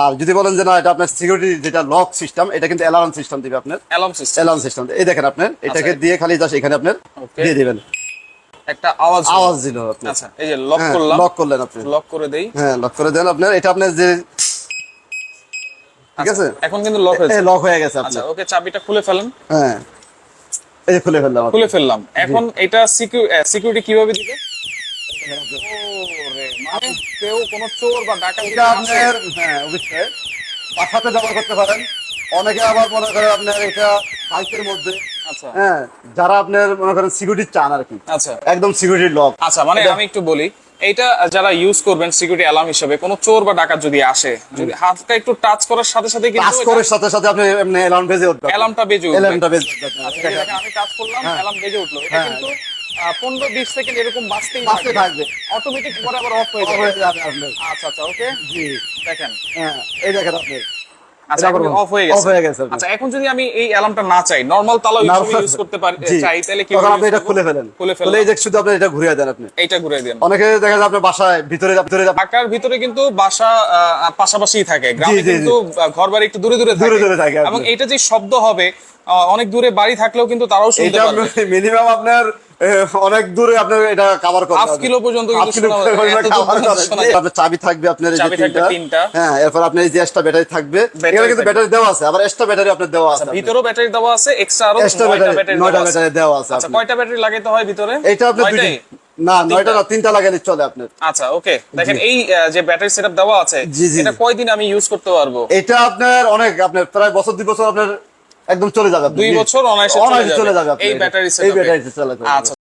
আর যদি বলেন যে না এটা আপনার সিকিউরিটি যেটা লক সিস্টেম এটা কিন্তু অ্যালার্ম সিস্টেম দিবে আপনার। অ্যালার্ম সিস্টেম অ্যালার্ম সিস্টেম এই দেখেন আপনার এটাকে আচ্ছা। দিয়ে খালি জাস্ট এখানে আপনার দিয়ে দিবেন। একটা আওয়াজ আওয়াজ দিল আপনি আচ্ছা এই যে লক হ্যাঁ, করলাম। লক করলেন আপনি। লক করে দেই। হ্যাঁ লক করে দেন আপনার। এটা আপনার যে ঠিক আছে? এখন কিন্তু লক হয়েছে। লক হয়ে গেছে আচ্ছা ওকে চাবিটা খুলে ফেলেন। হ্যাঁ। এই খুলে ফেললাম খুলে ফেললাম। এখন এটা সিকিউরিটি কীভাবে দিবে? কেউ কোনো চোর বা ডাকাত এটা আপনার হ্যাঁ অবশ্যই। বাসাতে ব্যবহার করতে পারেন। অনেকে আবার মনে করেন আপনার এটা বাইকের মধ্যে। আচ্ছা। হ্যাঁ যারা আপনার মনে করেন সিকিউরিটি চান আর কি। আচ্ছা। একদম সিকিউরিটি লক আচ্ছা মানে আমি একটু বলি এইটা যারা ইউজ করবেন সিকিউরিটি অ্যালার্ম হিসেবে কোনো চোর বা ডাকাত যদি আসে যদি হাতটা একটু টাচ করার সাথে সাথে কিন্তু করার সাথে সাথে আপনি এমনি অ্যালার্ম বেজে উঠবে। অ্যালার্মটা বেজে উঠবে। অ্যালার্মটা বেজে উঠবে। আচ্ছা, আমি কাজ করলাম অ্যালার্ম বেজে উঠল। এটা হ্যাঁ। কিন্তু পনেরো বিশ সেকেন্ড এরকম বাঁচতে থাকবে। অটোমেটিক পরে আবার অফ হয়ে যাবে। আচ্ছা আচ্ছা ওকে জি। দেখেন। হ্যাঁ এই দেখেন আপনি। আচ্ছা এটা অফ হয়ে গেছে। হয়ে গেছে আচ্ছা এখন যদি আমি এই অ্যালার্মটা না চাই নরমাল তালা ইউজ করতে পারি চাই তাহলে কি আপনি এটা খুলে ফেলেন। খুলে এই যে শুধু আপনি এটা ঘুরিয়ে দেন আপনি। এইটা ঘুরে দেন অনেকে দেখা যায় আপনার বাসায় ভিতরে ভিতরে ঢাকার ভিতরে কিন্তু বাসা পাশাপাশি থাকে। গ্রামে। কিন্তু একটু দূরে দূরে দূরে দূরে থাকে এবং এটা যে শব্দ হবে অনেক দূরে বাড়ি থাকলেও কিন্তু তারাও শুনতে এটা পারবে। মিনিমাম আপনার অনেক দূরে আপনার এটা কভার করতে হবে। কিলো পর্যন্ত কিন্তু কিলো শোনা- পর্যন্ত। আপনার চাবি থাকবে আপনার এই যে তিনটা। হ্যাঁ এরপর আপনার এই যে এক্সট্রা ব্যাটারি থাকবে এখানে কিন্তু ব্যাটারি দেওয়া আছে আবার এক্সট্রা ব্যাটারি আপনার দেওয়া আছে। ভিতরেও ব্যাটারি দেওয়া আছে এক্সট্রা আরও ব্যাটারি নয়টা। ব্যাটারি দেওয়া আছে। আচ্ছা কয়টা ব্যাটারি লাগাইতে হয় ভিতরে? এটা আপনার দুইটা। না নয়টা না তিনটা লাগালে চলে আপনার। আচ্ছা ওকে দেখেন এই যে ব্যাটারি সেটআপ দেওয়া আছে এটা কয়দিন আমি ইউজ করতে পারব? এটা আপনার অনেক আপনার প্রায় বছর দুই বছর আপনার একদম চলে যাবে দুই বছর অনায়াসে চলে যাবে। এই। ব্যাটারি এই ব্যাটারিতে ব্যাটারি চালাতে আচ্ছা